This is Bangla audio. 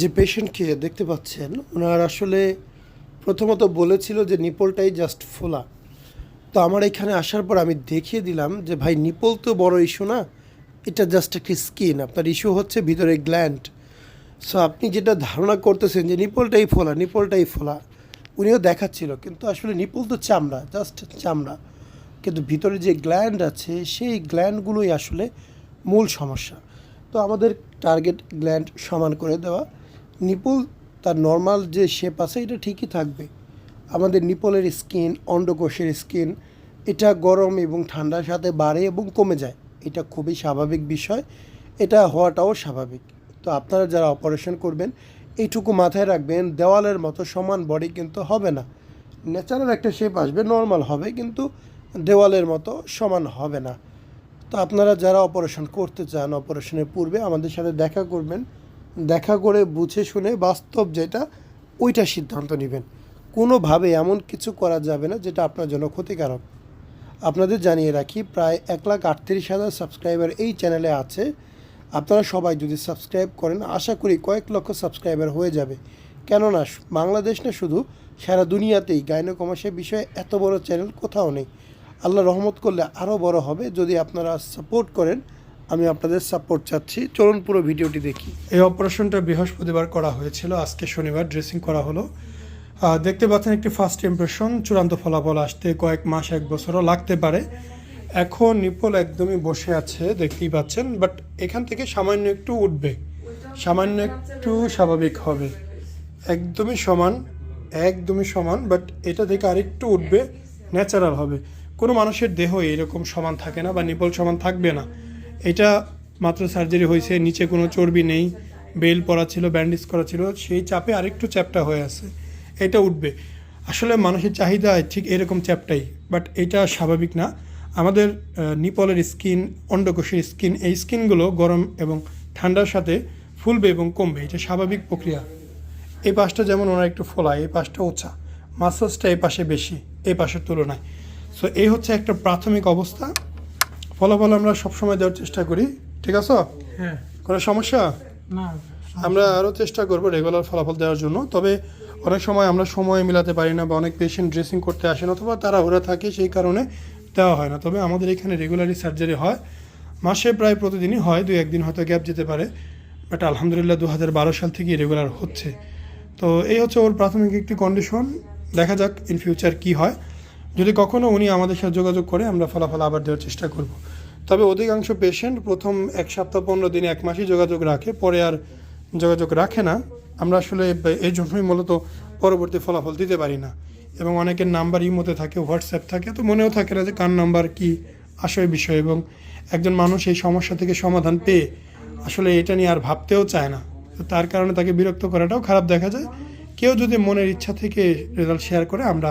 যে পেশেন্টকে দেখতে পাচ্ছেন, ওনার আসলে প্রথমত বলেছিল যে, নিপলটাই জাস্ট ফোলা। তো আমার এখানে আসার পর আমি দেখিয়ে দিলাম যে, ভাই, নিপল তো বড় ইস্যু না, এটা জাস্ট একটি স্কিন আপনার ইস্যু হচ্ছে ভিতরে গ্ল্যান্ড সো আপনি যেটা ধারণা করতেছেন যে, নিপলটাই ফোলা নিপলটাই ফোলা, উনিও দেখাচ্ছিল। কিন্তু আসলে নিপল তো চামড়া জাস্ট চামড়া। কিন্তু ভিতরে যে গ্ল্যান্ড আছে, সেই গ্ল্যান্ডগুলোই আসলে মূল সমস্যা। তো আমাদের টার্গেট গ্ল্যান্ড সমান করে দেওয়া। নিপল তার নর্মাল যে শেপ আছে, এটা ঠিকই থাকবে। আমাদের নিপলের স্কিন অন্ডকোষের স্কিন এটা গরম এবং ঠান্ডার সাথে বাড়ে এবং কমে যায়। এটা খুবই স্বাভাবিক বিষয়, এটা হওয়াটাও স্বাভাবিক। তো আপনারা যারা অপারেশন করবেন, এইটুকু মাথায় রাখবেন, দেওয়ালের মতো সমান বডি কিন্তু হবে না। ন্যাচারাল একটা শেপ আসবে নর্মাল হবে, কিন্তু দেওয়ালের মতো সমান হবে না। তো আপনারা যারা অপারেশন করতে চান অপারেশনের পূর্বে আমাদের সাথে দেখা করবেন। দেখা করে বুঝে শুনে বাস্তব যেটা, ওইটা সিদ্ধান্ত নেবেন। কোনোভাবে এমন কিছু করা যাবে না যেটা আপনার জন্য ক্ষতিকারক। আপনাদের জানিয়ে রাখি, প্রায় এক লাখ আটত্রিশ হাজার সাবস্ক্রাইবার এই চ্যানেলে আছে। আপনারা সবাই যদি সাবস্ক্রাইব করেন, আশা করি কয়েক লক্ষ সাবস্ক্রাইবার হয়ে যাবে। কেননা, বাংলাদেশ না শুধু, সারা দুনিয়াতেই গাইনোকমাসের বিষয়ে এত বড় চ্যানেল কোথাও নেই। আল্লাহ রহমত করলে আরও বড় হবে। যদি আপনারা সাপোর্ট করেন, আমি আপনাদের সাপোর্ট চাচ্ছি। চলুন পুরো ভিডিওটি দেখি। এই অপারেশনটা বৃহস্পতিবার করা হয়েছিল। আজকে শনিবার ড্রেসিং করা হলো। দেখতে পাচ্ছেন একটি ফার্স্ট ইমপ্রেশন চূড়ান্ত ফলাফল আসতে কয়েক মাস, এক বছরও লাগতে পারে। এখন নিপল একদমই বসে আছে, দেখতেই পাচ্ছেন। বাট এখান থেকে সামান্য একটু উঠবে। সামান্য একটু স্বাভাবিক হবে। একদমই সমান একদমই সমান বাট এটা থেকে আরেকটু উঠবে ন্যাচারাল হবে। মানুষের দেহ এরকম সমান থাকে না বা নিপল সমান থাকবে না। এটা মাত্র সার্জারি হয়েছে, নিচে কোনো চর্বি নেই, বেল পরা ছিল ব্যান্ডেজ করা ছিল, সেই চাপে আরেকটু চ্যাপটা হয়ে আছে। এটা উঠবে। আসলে মানুষের চাহিদা ঠিক এরকম চ্যাপটাই বাট এটা স্বাভাবিক না। আমাদের নিপলের স্কিন অন্ডকোষের স্কিন এই স্কিনগুলো গরম এবং ঠান্ডার সাথে ফুলবে এবং কমবে। এটা স্বাভাবিক প্রক্রিয়া। এই পাশটা যেমন ওনার একটু ফোলা, এই পাশটা উঁচা মাসেলসটা এই পাশে বেশি এই পাশের তুলনায়। সো এই হচ্ছে একটা প্রাথমিক অবস্থা। ফলাফল আমরা সবসময় দেওয়ার চেষ্টা করি। ঠিক আছে? হ্যাঁ। কোনো সমস্যা? না। আমরা আরও চেষ্টা করব রেগুলার ফলাফল দেওয়ার জন্য। তবে অনেক সময় আমরা সময় মিলাতে পারি না বা অনেক পেশেন্ট ড্রেসিং করতে আসেন অথবা তারা ওরা থাকে সেই কারণে দেওয়া হয় না। তবে আমাদের এখানে রেগুলারই সার্জারি হয়। মাসে প্রায় প্রতিদিনই হয় দুই একদিন হয়তো গ্যাপ যেতে পারে। বাট আলহামদুলিল্লাহ দু হাজার বারো সাল থেকে রেগুলার হচ্ছে। তো এই হচ্ছে ওর প্রাথমিক একটি কন্ডিশন দেখা যাক ইন ফিউচার কি হয়। যদি কখনো উনি আমাদের সাথে যোগাযোগ করে, আমরা ফলাফল আবার দেওয়ার চেষ্টা করব। তবে অধিকাংশ পেশেন্ট প্রথম এক সপ্তাহ পনেরো দিন, এক মাসই যোগাযোগ রাখে, পরে আর যোগাযোগ রাখে না। আমরা আসলে এই জন্যই মূলত পরবর্তী ফলাফল দিতে পারি না। এবং অনেকের নাম্বার ইমোতে থাকে, হোয়াটসঅ্যাপ থাকে, তো মনেও থাকে না যে কার নাম্বার কি আসয় বিষয় এবং একজন মানুষ এই সমস্যা থেকে সমাধান পেয়ে আসলে এটা নিয়ে আর ভাবতেও চায় না। তো তার কারণে তাকে বিরক্ত করাটাও খারাপ দেখা যায়। কেউ যদি মনের ইচ্ছা থেকে রেজাল্ট শেয়ার করে, আমরা